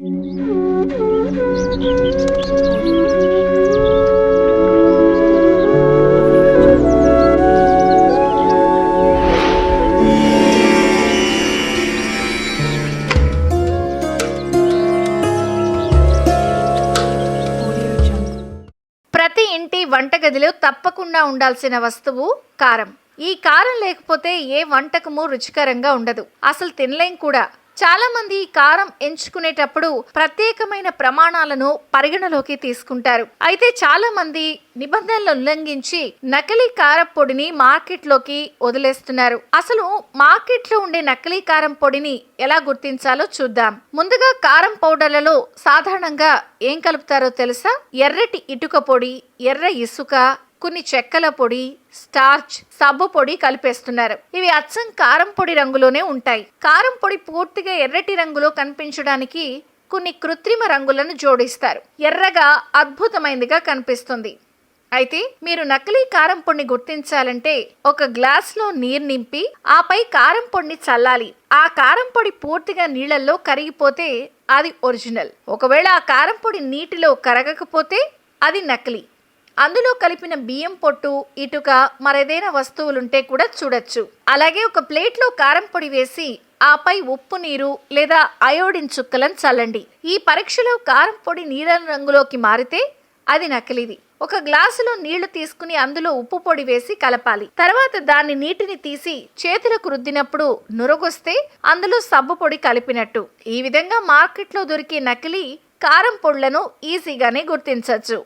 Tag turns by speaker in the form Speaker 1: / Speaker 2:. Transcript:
Speaker 1: ప్రతి ఇంటి వంటగదిలో తప్పకుండా ఉండాల్సిన వస్తువు కారం. ఈ కారం లేకపోతే ఏ వంటకము రుచికరంగా ఉండదు. అసలు తినలేం కూడా. చాలా మంది కారం ఎంచుకునేటప్పుడు ప్రత్యేకమైన ప్రమాణాలను పరిగణలోకి తీసుకుంటారు. అయితే చాలా మంది నిబంధనలు ఉల్లంఘించి నకిలీ కారం పొడిని మార్కెట్లోకి వదిలేస్తున్నారు. అసలు మార్కెట్లో ఉండే నకిలీ కారం పొడిని ఎలా గుర్తించాలో చూద్దాం. ముందుగా కారం పౌడర్లలో సాధారణంగా ఏం కలుపుతారో తెలుసా? ఎర్రటి ఇటుక పొడి ఎర్ర ఇసుక కొన్ని చెక్కల పొడి స్టార్చ్ సబ్బు పొడి కలిపేస్తున్నారు. ఇవి అచ్చం కారం పొడి రంగులోనే ఉంటాయి. కారం పొడి పూర్తిగా ఎర్రటి రంగులో కనిపించడానికి కొన్ని కృత్రిమ రంగులను జోడిస్తారు. ఎర్రగా అద్భుతమైనదిగా కనిపిస్తుంది. అయితే మీరు నకిలీ కారం పొడిని గుర్తించాలంటే ఒక గ్లాస్లో నీరు నింపి ఆపై కారం పొడిని చల్లాలి. ఆ కారం పొడి పూర్తిగా నీళ్ళల్లో కరిగిపోతే అది ఒరిజినల్. ఒకవేళ ఆ కారం పొడి నీటిలో కరగకపోతే అది నకిలీ. అందులో కలిపిన బియ్యం పొట్టు ఇటుక మరేదైనా వస్తువులుంటే కూడా చూడొచ్చు. అలాగే ఒక ప్లేట్లో కారం పొడి వేసి ఆపై ఉప్పు నీరు లేదా అయోడిన్ చుక్కలను చల్లండి. ఈ పరీక్షలో కారం పొడి నీలం రంగులోకి మారితే అది నకిలీది. ఒక గ్లాసులో నీళ్ళు తీసుకుని అందులో ఉప్పు పొడి వేసి కలపాలి. తర్వాత దాన్ని నీటిని తీసి చేతులకు రుద్దినప్పుడు నురగొస్తే అందులో సబ్బు పొడి కలిపినట్టు. ఈ విధంగా మార్కెట్లో దొరికే నకిలీ కారం పొడులను ఈజీగానే గుర్తించవచ్చు